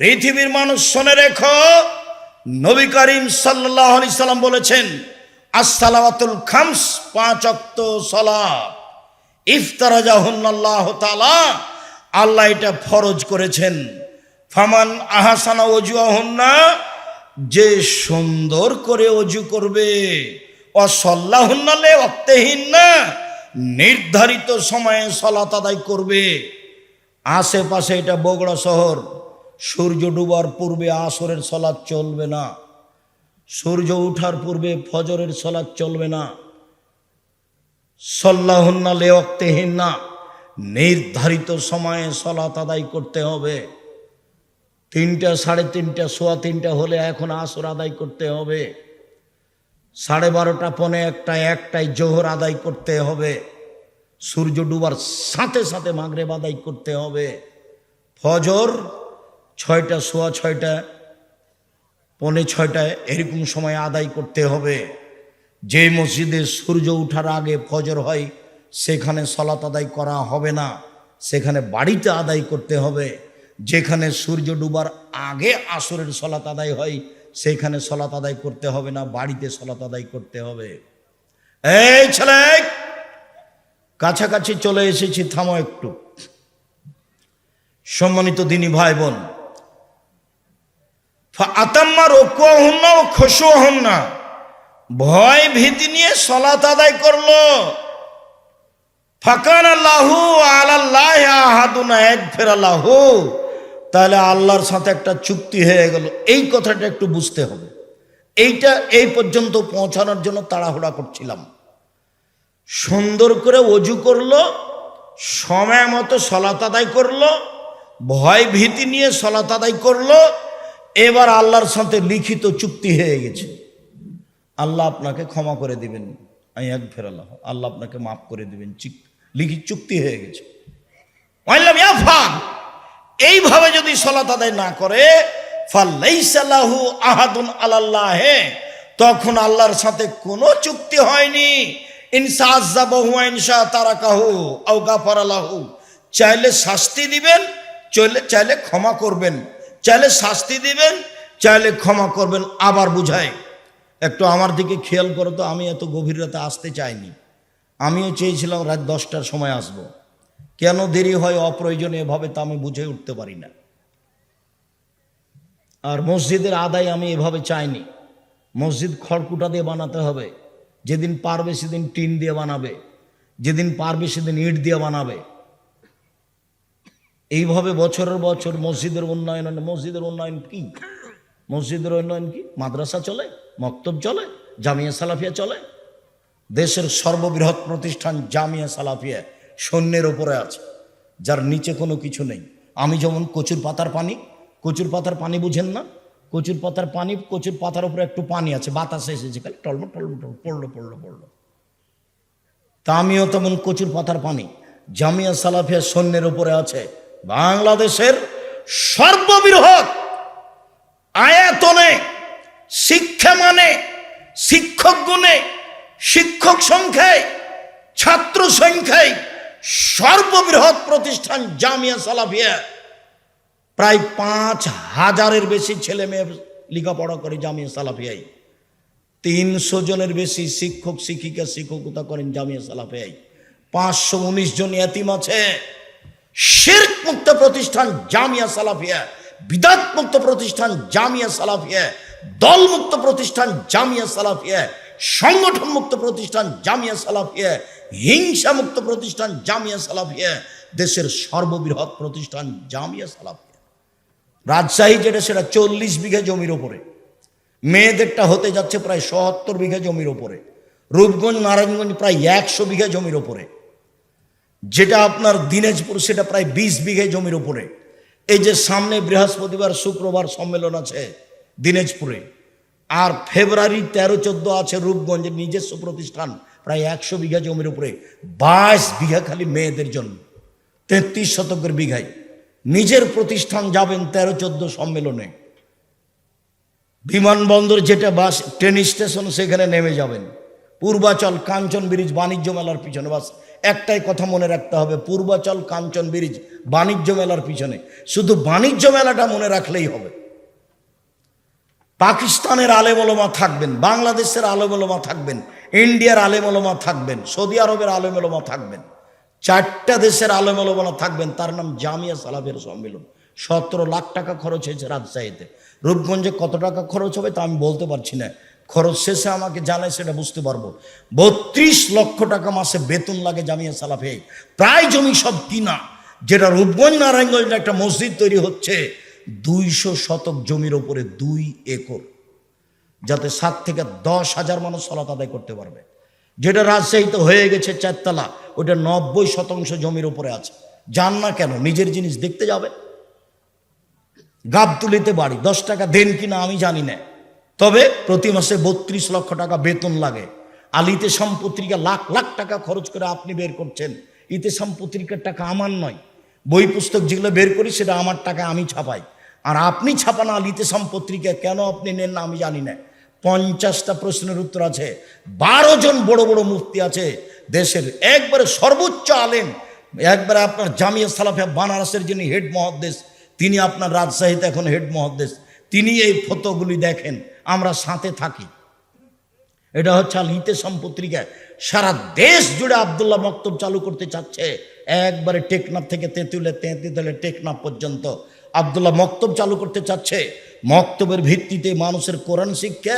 পৃথিবীর মানুষ শোনে রেখো, নবী করিম সাল্লাহ আলি সাল্লাম বলেছেন আসসালামাতুল খামস, পাঁচ অক্ত সলাপ ইফতারাজাহুল্লাহ তালা আল্লাহ এটা ফরজ করেছেন। ফামান আহাসানা অজু আহন্না যে সুন্দর করে অজু করবে অসল্লাহন্নালে অক্তেহীন না নির্ধারিত সময়ে সলাত আদায় করবে। আশেপাশে এটা বগুড়া শহর সূর্য ডুবার পূর্বে আসরের সলাদ চলবে না। সূর্য উঠার পূর্বে ফজরের সলাদ চলবে না। সল্লাহন্না লেওয়াক্তেহীন না নির্ধারিত সময়ে সলাত আদায় করতে হবে। তিনটা, সাড়ে তিনটা, সোয়া তিনটা হলে এখন আসর আদায় করতে হবে। সাড়ে বারোটা, পনে একটা একটাই জোহর আদায় করতে হবে। সূর্য ডুবার সাথে সাথে মাগরেব আদায় করতে হবে। ফজর ছয়টা সোয়া ছয়টা, পনে ছয়টায় এরকম সময় আদায় করতে হবে। যে মসজিদে সূর্য ওঠার আগে ফজর হয়, সেখানে সলাত আদায় করা হবে না। সেখানে বাড়িতে আদায় করতে হবে। যেখানে সূর্য ডুবার আগে আসরের সলাত আদায় হয়, সেখানে সলাত আদায় করতে হবে না, বাড়িতে সলাত আদায় করতে হবে। এই ছেলে, কাছাকাছি চলে এসেছি, থামো একটু। সম্মানিত দিনী ভাই বোন আতাম্মার ঐক্য হন না ও খুশু হন না ভয় ভীতি নিয়ে সলাত আদায় করল। ফাকান আল্লাহু আল্লাহ আহাদুনা, এক ফের আল্লাহু তাহলে আল্লাহর সাথে একটা চুক্তি হয়ে গেল। এই কথাটা একটু বুঝতে হবে। এইটা এই পর্যন্ত পৌঁছানোর জন্য তাড়াহুড়া করছিলাম। সুন্দর করে অজু করল, সময় মতো সলাত আদায় করল, ভয় ভীতি নিয়ে সলাত আদায় করল এবার আল্লাহর সাথে লিখিত চুক্তি হয়ে গেছে। আল্লাহ আপনাকে ক্ষমা করে দিবেন। এক ফের আল্লাহ আল্লাহ আপনাকে মাফ করে দিবেন। লিখিত চুক্তি হয়ে গেছে। ইয়াফান এইভাবে যদি সলাত আদায় না করে আহাদুন আলাল্লাহে। তখন আল্লাহর সাথে কোনো চুক্তি হয়নি। ইনসা আজ্জাবাহু ইনসা তারাকাহু আও গাফারালাহু। চাইলে শাস্তি দিবেন চাইলে ক্ষমা করবেন। চাইলে শাস্তি দিবেন, চাইলে ক্ষমা করবেন, আবার বুঝায় একটু আমার দিকে খেয়াল করো তো, আমি এত গভীর রাতে আসতে চাইনি। আমিও চেয়েছিলাম রাত দশটার সময় আসব। কেন দেরি হয়, অপ্রয়োজনীয় এভাবে তা আমি বুঝে উঠতে পারি না। আর মসজিদের আদায় আমি এভাবে চাইনি। মসজিদ খড়কুটা দিয়ে বানাতে হবে। যেদিন পারবে সেদিন টিন দিয়ে বানাবে। যেদিন পারবে সেদিন ইট দিয়ে বানাবে। এইভাবে বছরের বছর মসজিদের উন্নয়ন মসজিদের উন্নয়ন কি? মসজিদের উন্নয়ন কি? মাদ্রাসা চলে, মক্তব চলে, জামিয়া সালাফিয়া চলে। দেশের সর্ববৃহৎ প্রতিষ্ঠান জামিয়া সালাফিয়া সৈন্যের ওপরে আছে, যার নিচে কোনো কিছু নেই। আমি যেমন কচুর পাতার পানি, কচুর পাতার পানি বুঝেন না? কচুর পাতার পানি, কচুর পাতার উপরে একটু পানি আছে, বাতাস এসেছে, খালি টলম টলম টল পড়ল পড়ল পড়ল। তা আমিও তেমন কচুর পাতার পানি, জামিয়া সালাফিয়া সৈন্যের উপরে আছে বাংলাদেশের সর্ববৃহৎ আয়াতনে, শিক্ষা মানে শিক্ষক গুণে, শিক্ষক সংখ্যায়, ছাত্র সংখ্যায় সর্ববৃহৎ প্রতিষ্ঠান জামিয়া সালাফিয়া। প্রায় পাঁচ হাজারের বেশি ছেলে মেয়ে লেখাপড়া করে জামিয়া সালাফিয়াই তিনশো জনের বেশি শিক্ষক, শিক্ষিকা, শিক্ষকতা করেন জামিয়া সালাফিয়াই পাঁচশো উনিশ জন এতিম আছে। শির্ক মুক্ত প্রতিষ্ঠান জামিয়া সালাফিয়া, বিদাত মুক্ত প্রতিষ্ঠান জামিয়া সালাফিয়া, দল মুক্ত প্রতিষ্ঠান জামিয়া সালাফিয়া, সংগঠন মুক্ত প্রতিষ্ঠান জামিয়া সালাফিয়া, হিংসা মুক্ত প্রতিষ্ঠান জামিয়া সালাফিয়া, দেশের সর্ববৃহৎ প্রতিষ্ঠান জামিয়া সালাফিয়া। রাজশাহী যেটা, সেটা চল্লিশ বিঘা জমির ওপরে। মেয়েদেরটা হতে যাচ্ছে প্রায় সত্তর বিঘা জমির ওপরে। রূপগঞ্জ, নারায়ণগঞ্জ প্রায় একশো বিঘা জমির ওপরে। যেটা আপনার দিনাজপুর, সেটা প্রায় বিশ বিঘে জমির উপরে। এই যে সামনে বৃহস্পতিবার, শুক্রবার সম্মেলন আছে দিনাজপুরে। আর ফেব্রুয়ারি তেরো, চোদ্দ আছে রূপগঞ্জের নিজস্ব প্রতিষ্ঠান, প্রায় একশো বিঘা জমির উপরে। বাইশ বিঘা খালি মেয়েদের জন্য, তেত্রিশ শতকের বিঘায়। নিজের প্রতিষ্ঠান যাবেন তেরো, চোদ্দ সম্মেলনে। বিমানবন্দর যেটা বাস, ট্রেন স্টেশন, সেখানে নেমে যাবেন। পূর্বাচল কাঞ্চন ব্রিজ বাণিজ্য মেলার পিছনে বাস। একটাই কথা মনে রাখতে হবে, পূর্বাচল কাঞ্চন ব্রিজ, বাণিজ্য মেলার পিছনে। শুধু বাণিজ্য মেলাটা মনে রাখলেই হবে। পাকিস্তানের আলেমলমা থাকবেন, বাংলাদেশের আলেমলমা থাকবেন, ইন্ডিয়ার আলেমলমা থাকবেন, সৌদি আরবের আলেমলমা থাকবেন, চারটা দেশের আলেমলমা থাকবেন, তার নাম জামিয়া সালাফের সম্মেলন। সতেরো লাখ টাকা খরচ হয়েছে রাজশাহীতে। রূপগঞ্জে কত টাকা খরচ হবে তা আমি বলতে পারছি না। খরচ শেষে আমাকে জানায় সেটা বুঝতে পারব। বত্রিশ লক্ষ টাকা মাসে বেতন লাগে জামিয়া সালাফে। প্রায় জমি সব কিনা যেটা রূপগঞ্জ নারায়ণগঞ্জে একটা মসজিদ তৈরি হচ্ছে, দুইশো শতক জমির ওপরে দুই একর, যাতে সাত থেকে দশ হাজার মানুষ সলাত আদায় করতে পারবে। যেটা রাজশাহীতে হয়ে গেছে চারতলা, ওটা নব্বই শতাংশ জমির উপরে আছে। যান না কেন, নিজের জিনিস দেখতে যাবে। গাবতুলিতে বাড়ি, দশ টাকা দেন কিনা আমি জানি না। তবে প্রতি মাসে বত্রিশ লক্ষ টাকা বেতন লাগে। আলিতে পত্রিকা লাখ লাখ টাকা খরচ করে আপনি বের করছেন। ইতে পত্রিকার টাকা আমার নয়। বই পুস্তক যেগুলো বের করি, সেটা আমার টাকা আমি ছাপাই। আর আপনি ছাপানো আলিতে পত্রিকা কেন আপনি নেন না আমি জানি না। পঞ্চাশটা প্রশ্নের উত্তর আছে। বারো জন বড় বড় মুফতি আছে। দেশের একবারে সর্বোচ্চ আলেম। একবারে আপনার জামিয়া সালাফিয়া বানারসের যিনি হেড মহাদ্দেশ, তিনি আপনার রাজশাহীতে এখন হেড মহাদ্দেশ। তিনি এই ফটোগুলি দেখেন। আমরা সাথে থাকি। এটা হচ্ছে আল ইতেসাম পত্রিকায় সারা দেশ জুড়ে আবদুল্লাহ মক্তব চালু করতে চাচ্ছে। একবারে টেকনাফ থেকে তেঁতুলে তেঁতুলে টেকনাফ পর্যন্ত আবদুল্লাহ মক্তব চালু করতে চাচ্ছে। মক্তবের ভিত্তিতে মানুষের কোরআন শিক্ষা,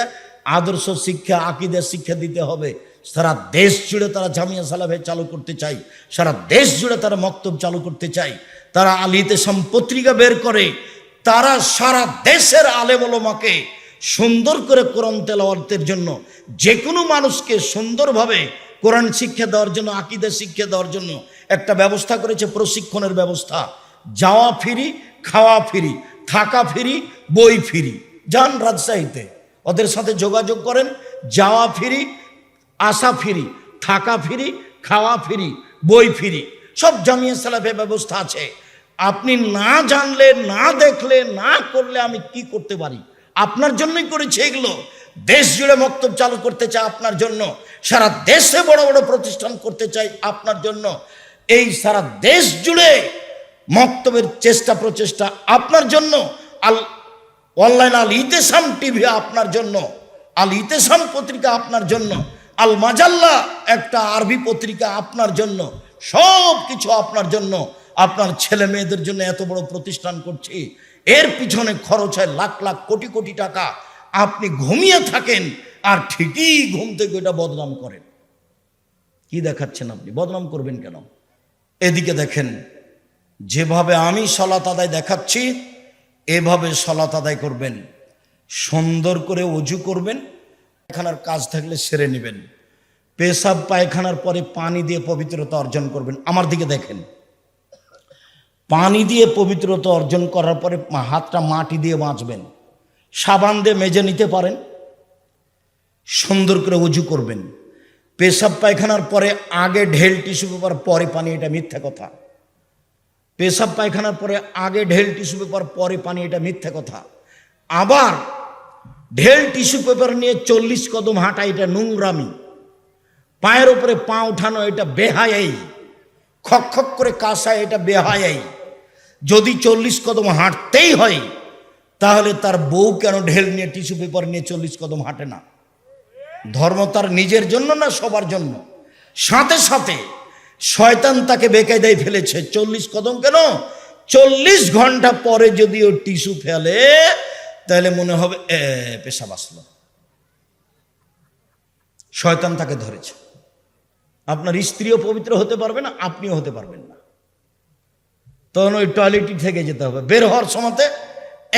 আদর্শ শিক্ষা, আকিদের শিক্ষা দিতে হবে। সারা দেশ জুড়ে তারা জামিয়া সালাভে চালু করতে চাই সারা দেশ জুড়ে তারা মক্তব চালু করতে চাই তারা আলিতে পত্রিকা বের করে। তারা সারা দেশের আলেমলমাকে সুন্দর করে কোরআন তেলাওয়াতের জন্য যে কোনো মানুষকে সুন্দরভাবে কোরআন শিক্ষা দেওয়ার জন্য, আকিদা শিক্ষা দেওয়ার জন্য একটা ব্যবস্থা করেছে প্রশিক্ষণের ব্যবস্থা। যাওয়া ফিরি, খাওয়া ফিরি, থাকা ফিরি, বই ফিরি। যান রাজশাহীতে। ওদের সাথে যোগাযোগ করেন, যাওয়া ফিরি, আসা ফিরি, থাকা ফিরি, খাওয়া ফিরি, বই ফিরি। সব জামিয়া সালাফে ব্যবস্থা আছে। আপনি না জানলে, না দেখলে, না করলে আমি কি করতে পারি? আপনার জন্যই করেছে এগুলো। দেশ জুড়ে মক্তব চালু করতে চায় আপনার জন্য। সারা দেশে বড় বড় প্রতিষ্ঠান করতে চাই আপনার জন্য। এই সারা দেশ জুড়ে মক্তবের চেষ্টা প্রচেষ্টা আপনার জন্য। আল, অনলাইন আল ইতেসাম টিভি আপনার জন্য। আল ইতেসাম পত্রিকা আপনার জন্য। আল মাজাল্লা একটা আরবি পত্রিকা আপনার জন্য। সব কিছু আপনার জন্য। আপনার ছেলে মেয়েদের জন্য এত বড় প্রতিষ্ঠান করছি। এর পিছনে খরচ হয় লাখ লাখ কোটি কোটি টাকা। আপনি ঘুমিয়ে থাকেন আর ঠিকই ঘুম থেকে ওইটা বদনাম করেন। কি দেখাচ্ছেন আপনি? বদনাম করবেন কেন? এদিকে দেখেন, যেভাবে আমি সলাত আদায় দেখাচ্ছি, এভাবে সলাত আদায় করবেন। সুন্দর করে অজু করবেন, পায়খানার কাজ থাকলে সেরে নেবেন। পেশাব পায়খানার পরে পানি দিয়ে পবিত্রতা অর্জন করবেন। আমার দিকে দেখেন পানি দিয়ে পবিত্রতা অর্জন করার পরে হাতটা মাটি দিয়ে বাঁচবেন। সাবান দিয়ে মেজে নিতে পারেন। সুন্দর করে উজু করবেন। পেশাব পায়খানার পরে আগে ঢেল টিস্যু পেপার, পরে পানি, এটা মিথ্যা কথা। পেশাব পায়খানার পরে আগে ঢেল টিস্যু পেপার, পরে পানি, এটা মিথ্যা কথা। আবার ঢেল টিস্যু পেপার নিয়ে চল্লিশ কদম হাঁটা, এটা নোংরামি। পায়ের ওপরে পা উঠানো, এটা বেহায়াই। খক খক করে কাঁসা এটা বেহায়াই। যদি চল্লিশ কদম হাঁটতেই হয়, তাহলে তার বউ কেন ঢেল নিয়ে টিস্যু পেপার নিয়ে চল্লিশ কদম হাঁটে না? ধর্ম তার নিজের জন্য না সবার জন্য? সাথে সাথে শয়তান তাকে বেকায়দায় ফেলেছে। চল্লিশ কদম কেন? চল্লিশ ঘণ্টা পরে যদি ও টিস্যু ফেলে, তাহলে মনে হবে পেশা বাসলো শয়তান তাকে ধরেছে। আপনার স্ত্রীও পবিত্র হতে পারবে না, আপনিও হতে পারবেন না। তখন ওই টয়লেটই থেকে যেতে হবে। বের হওয়ার সময়তে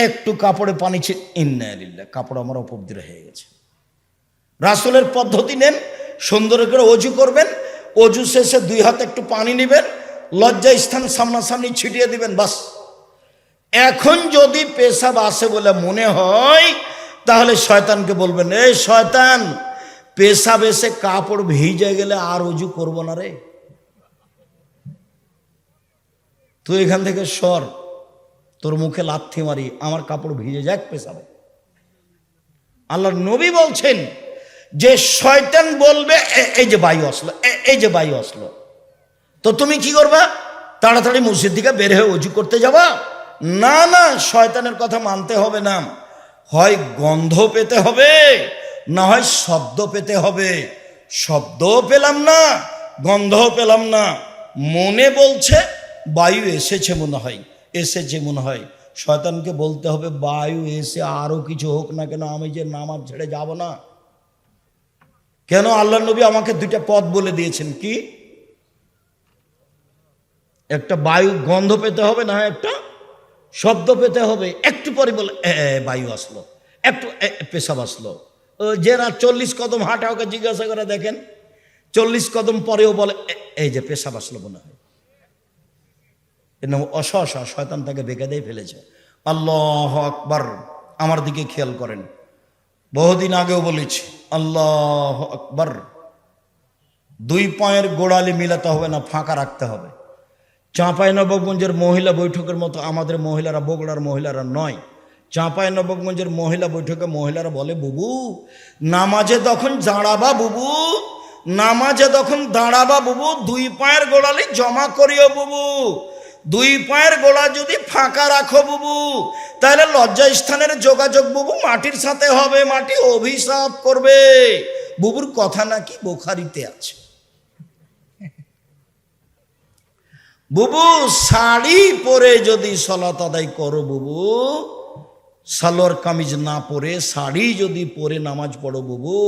একটু কাপড়ে পানি ছিল ইন্নালিল্লা কাপড় আমার অপবিত্র হয়ে গেছে। রাসুলের পদ্ধতি নেন, সুন্দর করে অজু করবেন, অজু শেষে দুই হাতে একটু পানি নেবেন, লজ্জা স্থান সামনাসামনি ছিটিয়ে দিবেন, বাস। এখন যদি পেশাব আসে বলে মনে হয়, তাহলে শয়তানকে বলবেন, এই শয়তান, পেশাব এসে কাপড় ভিজে গেলে আর অজু করব না রে। তুই এখান থেকে সর। তোর মুখে লাথি মারি, আমার কাপড় ভিজে যাক পেশাবে। আল্লাহ নবী বলছেন যে শয়তান বলবে, "এ- এই যে বায়ু আসলো এই যে বায়ু আসলো। তো তুমি কি করবা? তাড়াতাড়ি মসজিদ থেকে বের হয়ে অজু করতে যাবা? না না, শয়তানের কথা মানতে হবে না। হয় গন্ধ পেতে হবে, না হয় শব্দ পেতে হবে। শব্দও পেলাম না, গন্ধও পেলাম না। মনে বলছে বায়ু এসেছে মনে হয় এসেছে মনে হয়। শয়তানকে বলতে হবে বায়ু এসে আরও কিছু হোক না কেন আমি যে নামাজ ছেড়ে যাব না। কেন? আল্লাহ নবী আমাকে দুইটা পথ বলে দিয়েছেন কি? একটা বায়ু গন্ধ পেতে হবে না একটা শব্দ পেতে হবে। একটু পরে বলে "এ, এ, বায়ু আসলো। একটু পেশাব আসলো। যারা চল্লিশ কদম হাঁটা ওকে জিজ্ঞাসা করে দেখেন চল্লিশ কদম পরেও বলে এই যে পেশাব আসলো মনে হয়। এর নাম অসহসা শয়তান তাকে বেঁকে দিয়ে ফেলেছে। আল্লাহ আকবার। আমার দিকে খেয়াল করেন। বহুদিন আগেও বলেছি, আল্লাহ আকবার। দুই পায়ের গোড়ালি মিলাতে হবে না, ফাঁকা রাখতে হবে। চাঁপাই নবগঞ্জের মহিলা বৈঠকের মতো আমাদের মহিলারা বগুড়ার মহিলারা নয়। চাঁপাই নবগঞ্জের মহিলা বৈঠকে মহিলারা বলে, বুবু, নামাজে তখন দাঁড়াবা, বুবু। নামাজে তখন দাঁড়াবা, বুবু। দুই পায়ের গোড়ালি জমা করিও, বুবু। দুই পায়ের গোড়া যদি ফাঁকা রাখো বুবু, তাহলে লজ্জা স্থানের যোগাযোগ বুবু মাটির সাথে হবে, মাটি অভিশাপ করবে। বুবুর কথা নাকি বোখারিতে আছে। বুবু শাড়ি পরে যদি সলাত আদায় করো বুবু, সালোয়ার কামিজ না পরে, শাড়ি যদি পরে নামাজ পড়ো বুবু,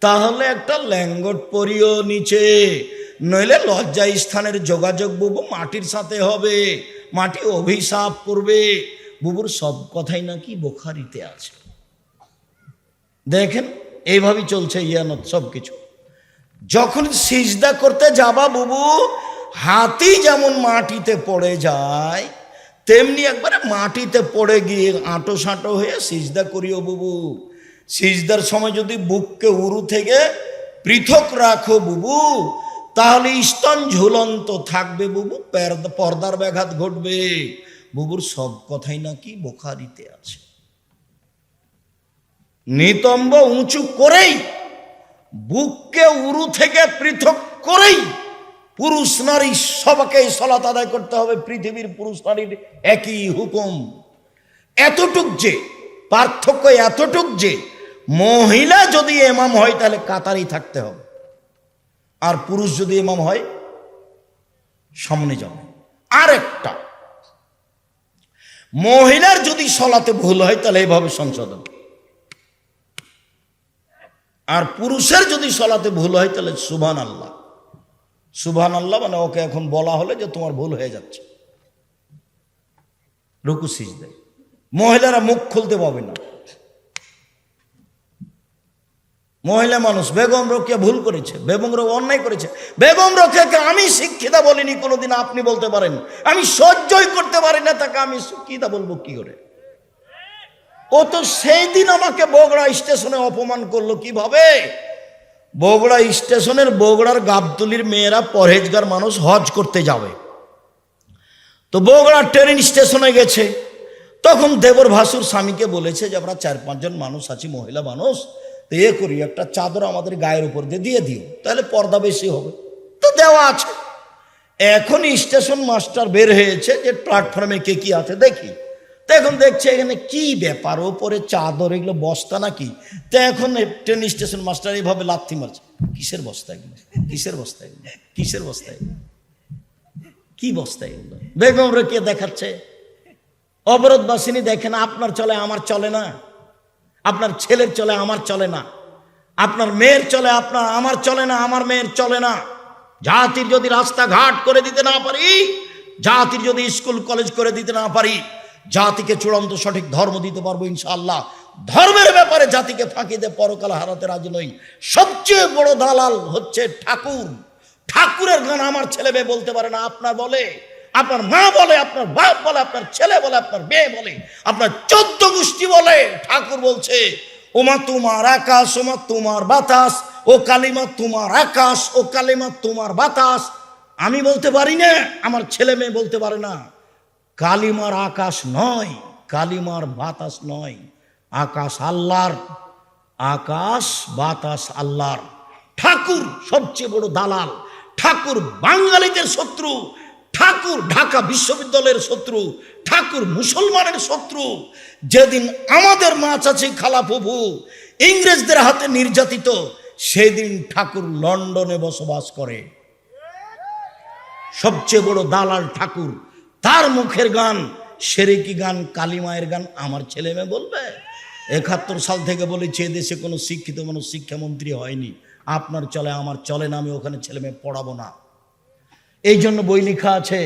তাহলে একটা ল্যাঙ্গট পরিও নিচে। নইলে লজ্জা স্থানের যোগাযোগ বুবু মাটির সাথে হবে, মাটি অভিশাপ করবে। বুবুর সব কথাই নাকি বোখারিতে আছে। দেখেন এইভাবেই চলছে ইয়ানত সব কিছু যখন সিজদা করতে যাবা বুবু, হাতি যেমন মাটিতে পড়ে যায়, তেমনি একবারে মাটিতে পড়ে গিয়ে আঁটো সাঁটো হয়ে সিজদা করিও বুবু। সিজদার সময় যদি বুককে উরু থেকে পৃথক রাখো বুবু তাহলে স্তন ঝুলন্ত থাকবে বুবু, পের- পর্দার ব্যাঘাত ঘটবে। বুবুর সব কথাই নাকি বোখারিতে আছে। নিতম্ব উঁচু করেই, বুককে উরু থেকে পৃথক করেই পুরুষ নারী সবাকে সলাত আদায় করতে হবে, পৃথিবীর পুরুষ নারীর একই হুকুম। এতটুক যে, পার্থক্য এতটুক যে, মহিলা যদি এমাম হয় তাহলে কাতারই থাকতে হবে। আর পুরুষ যদি এমাম হয়, সামনে যাবে। আর একটা মহিলার যদি সলাতে ভুল হয়, তাহলে এইভাবে সংশোধন আর পুরুষের যদি সলাতে ভুল হয়, তাহলে সুবহান আল্লাহ সুবহান আল্লাহ মানে ওকে এখন বলা হলে যে তোমার ভুল হয়ে যাচ্ছে। রুকু সিজদে মহিলারা মুখ খুলতে পাবে না। মহিলা মানুষ, বেগম রোকেয়া ভুল করেছে, বেগম রোক অন্যায় করেছে। বেগম রোকেয়াকে আমি শিক্ষিতা বলিনি, কোনোদিন আপনি বলতে পারেন। আমি সহ্যই করতে পারি না, তাকে আমি শিক্ষিতা বলব কি করে? ও তো সেই দিন আমাকে বগড়া স্টেশনে অপমান করল কীভাবে? বগড়া স্টেশনের বগড়ার গাবতলির মেয়েরা পরহেজগার মানুষ হজ করতে যাবে। তো বগড়া ট্রেন স্টেশনে গেছে। তখন দেবর ভাসুর স্বামীকে বলেছে যে আমরা চার পাঁচজন মানুষ আছি, মহিলা মানুষ। তো এ করি, একটা চাদর আমাদের গায়ের উপর দিয়ে দিয়ে দিও, তাহলে পর্দা বেশি হবে। তো দেওয়া আছে। এখন স্টেশন মাস্টার বের হয়েছে যে প্ল্যাটফর্মে কে কি আছে দেখি। তো এখন দেখছে এখানে কি ব্যাপার, ওপরে চাদর, এগুলো বস্তা নাকি? তো এখন ট্রেন স্টেশন মাস্টার এইভাবে লাথি মারছে। কিসের বস্তা এগুলো? কিসের বস্তা এগুলো? কিসের বস্তা এগুলো? কি বস্তা এগুলো? বেগম রেখে দেখাচ্ছে? অবরোধবাসিনী দেখেন, আপনার চলে, আমার চলে না। আপনার ছেলের চলে, আমার চলে না। আপনার মেয়ের চলে, আপনার, আমার চলে না, আমার মেয়ের চলে না। জাতির যদি রাস্তাঘাট করে দিতে না পারি, জাতির যদি স্কুল, কলেজ করে দিতে না পারি, জাতিকে চূড়ান্ত সঠিক ধর্ম দিতে পারব ইনশাআল্লাহ। ধর্মের ব্যাপারে জাতিকে ফাঁকি দিয়ে পরকাল হারাতে রাজি নই। সবচেয়ে বড় দালাল হচ্ছে ঠাকুর। ঠাকুরের গান আমার ছেলে মেয়ে বলতে পারে না, আপনার বলে। আপনার মা বলে, আপনার বাপ বলে, আপনার ছেলে বলে, আপনার মেয়ে বলে, আপনার চোদ্দ গোষ্ঠী বলে, ঠাকুর বলছে ওমা তোমার আকাশ ওমা তোমার বাতাস, ও কালিমা তোমার আকাশ, ও কালিমা তোমার বাতাস। আমি বলতে পারি না, আমার ছেলে মেয়ে বলতে পারে না। কালিমার আকাশ নয়, কালিমার বাতাস নয়, আকাশ আল্লাহর, আকাশ বাতাস আল্লাহর। ঠাকুর সবচেয়ে বড় দালাল, ঠাকুর বাঙালিদের শত্রু ঠাকুর ঢাকা বিশ্ববিদ্যালয়ের শত্রু, ঠাকুর মুসলমানের শত্রু। যেদিন আমাদের মা চাচি খালা প্রভু ইংরেজদের হাতে নির্যাতিত, সেদিন ঠাকুর লন্ডনে বসবাস করে। সবচেয়ে বড় দালাল ঠাকুর, তার মুখের গান, সেরেকি গান কালিমায়ের গান আমার ছেলে মেয়ে বলবে। একাত্তর সাল থেকে বলেছি দেশে কোনো শিক্ষিত মানুষ শিক্ষামন্ত্রী হয়নি। আপনার চলে, আমার চলে না, আমি ওখানে ছেলে মেয়ে পড়াবো না। এই জন্য বই লেখা আছে,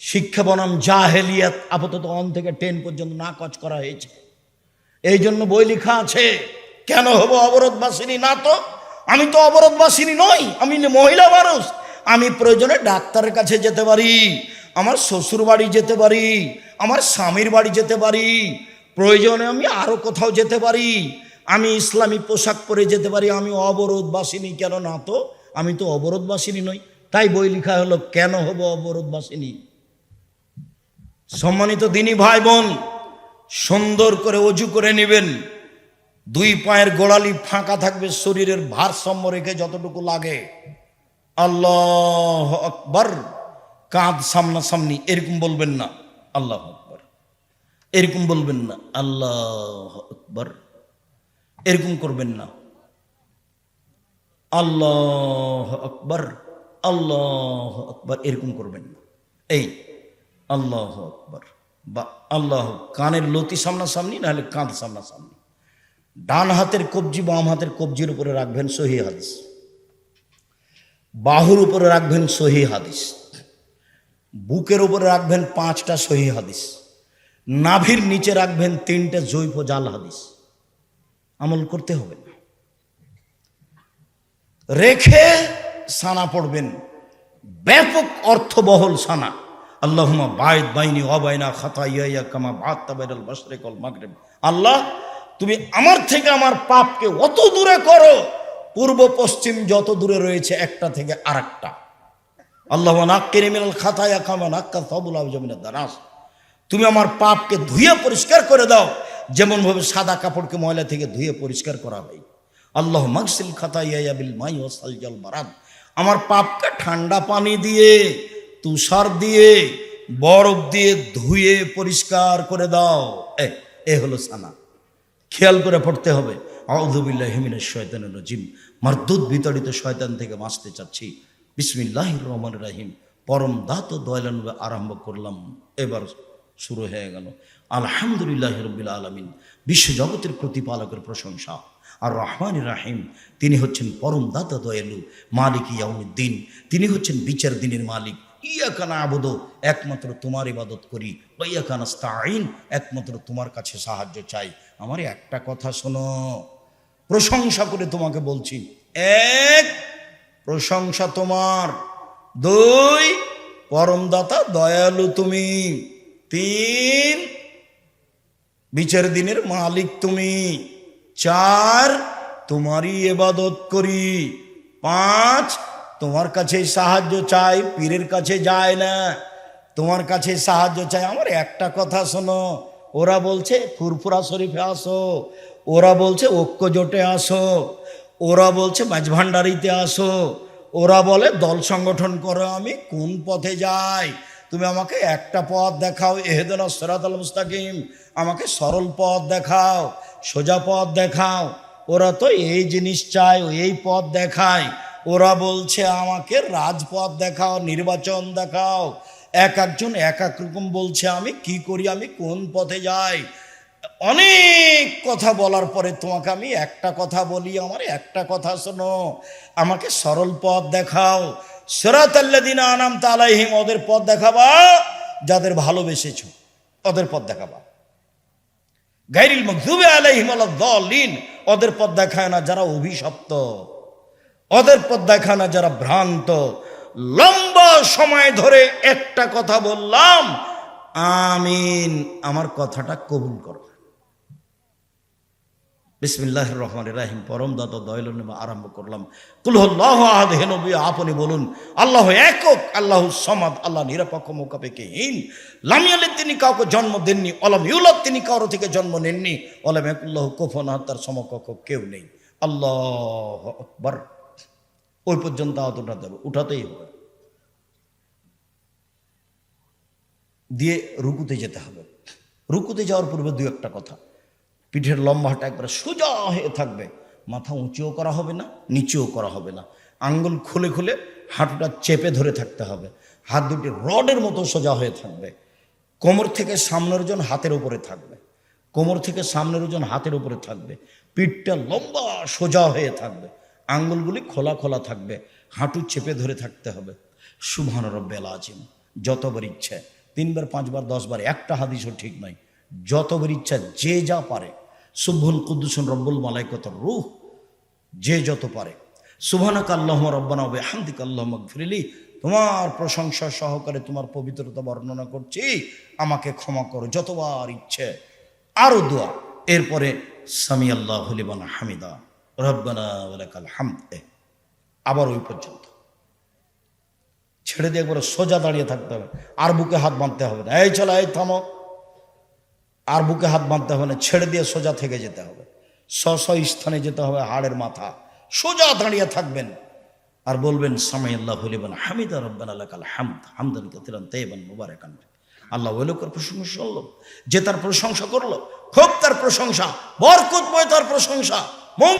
শিক্ষা বনাম জাহেলিয়াত, আপাতত অন থেকে টেন পর্যন্ত না নাকচ করা হয়েছে। এই জন্য বই লেখা আছে, কেন হব অবরোধবাসিনী? না তো, আমি তো অবরোধবাসিনী নই, আমি মহিলা মানুষ, আমি প্রয়োজনে ডাক্তারের কাছে যেতে পারি, আমার শ্বশুর বাড়ি যেতে পারি, আমার স্বামীর বাড়ি যেতে পারি, প্রয়োজনে আমি আরও কোথাও যেতে পারি, আমি ইসলামী পোশাক পরে যেতে পারি, আমি অবরোধবাসিনী কেন না তো, আমি তো অবরোধবাসিনী নই। তাই বই লেখা হলো, কেন হব অবরোধবাসিনী? সম্মানিত দিনী ভাই বোন সুন্দর করে অজু করে নেবেন। দুই পায়ের গোড়ালি ফাঁকা থাকবে, শরীরের ভারসাম্য রেখে যতটুকু লাগে। আল্লাহ আকবর। কাঁধ সামনাসামনি, এরকম বলবেন না, আল্লাহ আকবর। এরকম বলবেন না, আল্লাহ আকবর। এরকম করবেন না, আল্লাহ আকবর। আল্লাহ আকবর, এরকম করবেন না। এই, আল্লাহ আকবর। বা আল্লাহ, কানের লতি সামনাসামনি, নাহলে কাঁধ সামনাসামনি। ডান হাতের কবজি, বাম হাতের কবজির উপরে রাখবেন সহি হাদিস। বাহুর উপরে রাখবেন সহি হাদিস। বুকের উপরে রাখবেন পাঁচটা সহি হাদিস। নাভির নিচে রাখবেন তিনটে জৈব জাল হাদিস। আমল করতে হবে না। রেখে সানা পড়বেন। ব্যাপক অর্থবহল সানা। আল্লাহুমা বাইদ বাইনি অবাইনা খাতা ইয়া কামা বাদ মাগরিব। আল্লাহ, তুমি আমার থেকে আমার পাপকে অত দূরে করো, পূর্ব পশ্চিম যত দূরে রয়েছে একটা থেকে আরেকটা। আল্লাহ নাক্কিনি মিনাল খাতায়া কামা নাক্কা সবুল আবজামিনাদ দারাস। তুমি আমার পাপকে ধুয়ে পরিষ্কার করে দাও, যেমনভাবে সাদা কাপড়কে ময়লা থেকে ধুয়ে পরিষ্কার করা হয়। আল্লাহ মাকসিল খাতা ইয়াবিল মাই ওসাল জল বারাদ আমার পাপকে ঠান্ডা পানি দিয়ে, তুষার দিয়ে, বরফ দিয়ে ধুয়ে পরিষ্কার করে দাও। এ হলো সানা। খেয়াল করে পড়তে হবে। আউদুবিল্লাহ হিমিনের শয়তানের রজিম। মারদুদ বিতাড়িত শয়তান থেকে বাঁচতে চাচ্ছি। বিসমিল্লাহ রহমান রাহিম। পরম দাত দয়ালানুবে আরম্ভ করলাম। এবার শুরু হয়ে গেল। আলহামদুলিল্লাহ রবিল আলমিন। বিশ্বজগতের প্রতিপালকের প্রশংসা। আর রহমান রাহিম, তিনি হচ্ছেন পরম দাতা দয়ালু, মালিক ইয়াউমিদ্দিন। তিনি হচ্ছেন বিচার দিনের মালিক। ইয়াকানা আবদ একমাত্র তোমার ইবাদত করি। ওয়াইয়াকানা স্তাইন একমাত্র তোমার কাছে সাহায্য চাই। আমার একটা কথা শোনো, প্রশংসা করে তোমাকে বলছি। এক, প্রশংসা তোমার। দুই পরমদাতা দয়ালু তুমি। তিন, বিচার দিনের মালিক তুমি। চার, তোমারই এবাদত করি। পাঁচ, তোমার কাছে সাহায্য চাই, পীরের কাছে যায় না। তোমার কাছে সাহায্য চাই। আমার একটা কথা শোনো, ওরা বলছে, ফুরফুরা শরীফে আসো। ওরা বলছে, ঐক্য জোটে আসো। ওরা বলছে, মাঝভান্ডারিতে আসো। ওরা বলে, দল সংগঠন করো, আমি কোন পথে যাই? তুমি আমাকে একটা পথ দেখাও, এহেদন সরাত আল মুস্তাকিম। আমাকে সরল পথ দেখাও। সোজা পথ দেখাও। ওরা তো এই জিনিস চায় এই পথ দেখায়। ওরা বলছে, আমাকে রাজপথ দেখাও, নির্বাচন দেখাও। এক একজন এক এক রকম বলছে, আমি কি করি? আমি কোন পথে যাই? অনেক কথা বলার পরে তোমাকে আমি একটা কথা বলি, আমার একটা কথা শোনো। আমাকে সরল পথ দেখাও। সেরাত আল্লাদিন আনাম তালাইহিম ওদের পথ দেখাবা, যাদের ভালোবেসেছ, ওদের পথ দেখাবা। গাইরিল মকদুবে আলাইহিম দলিন ওদের পথ দেখায় না যারা অভিশপ্ত, ওদের পথ দেখায় না যারা ভ্রান্ত। লম্বা সময় ধরে একটা কথা বললাম, আমিন, আমার কথাটা কবুল করো। বিসমিল্লাহ রহমান রাহিম। পরম দাত দয়ালু নেমে আরম্ভ করলাম। কুলহল্লাহ আহাদ, হে নবী, আপনি বলুন, আল্লাহ একক, আল্লাহ সমাদ, আল্লাহ নিরপেক্ষ, মোকাপেক্ষহীন। লামিয়ালে তিনি কাউকে জন্ম দেননি অলাম ইউলাদ, তিনি কারও থেকে জন্ম নেননি। অলাম একুল্লাহ কোফন তার সমকক্ষ কেউ নেই। আল্লাহ আকবর। ওই পর্যন্ত আহত উঠাতে হবে, উঠাতেই হবে। দিয়ে রুকুতে যেতে হবে। রুকুতে যাওয়ার পূর্বে দু একটা কথা। পিঠের লম্বাটা একবারে সোজা হয়ে থাকবে। মাথা উঁচুও করা হবে না, নিচেও করা হবে না। আঙ্গুল খুলে খুলে হাঁটুটা চেপে ধরে থাকতে হবে। হাত দুটি রডের মতো সোজা হয়ে থাকবে। কোমর থেকে সামনের ওজন হাতের উপরে থাকবে। কোমর থেকে সামনের ওজন হাতের উপরে থাকবে। পিঠটা লম্বা, সোজা হয়ে থাকবে। আঙ্গুলগুলি খোলা খোলা থাকবে। হাঁটু চেপে ধরে থাকতে হবে। সুবহান রব্বেল আজিম যতবার ইচ্ছে, তিনবার, পাঁচবার, দশবার, একটা হাদিসও ঠিক নয় যতবার ইচ্ছা যে যা পারে। সুবহুল কুদ্দুসুন রব্বুল মালাইকতর রুহ, যে যত পারে। সুবহানাক আল্লাহ রব্বানা হবে আল্লাহ মগফিরিলি তোমার প্রশংসা সহকারে তোমার পবিত্রতা বর্ণনা করছি। আমাকে ক্ষমা করো যতবার ইচ্ছে। আরও দোয়া। এরপরে সামি আল্লাহ হলিবান হামিদা। রব্বানা ওয়ালাকাল হামদ। এ। আবার ওই পর্যন্ত। ছেড়ে দিয়ে একবারে সোজা দাঁড়িয়ে থাকতে হবে। আর বুকে হাত বাঁধতে হবে না। এই চলো, এই থামো। আর বুকে হাত বাঁধতে হবে না, ছেড়ে দিয়ে সোজা থেকে যেতে হবে। স্ব স্থানে যেতে হবে হাড়ের মাথা। সোজা দাঁড়িয়ে থাকবেন। আর বলবেন সামাই আল্লাহ হামিদা, রব্বান আল্লাহ কাল হামদ। হামদান কাতিরান তেবান মুবারাকান। আল্লাহ ওই লোকের প্রশংসা করল যে তার প্রশংসা করল, খুব তার প্রশংসা বরকতময় তার প্রশংসা।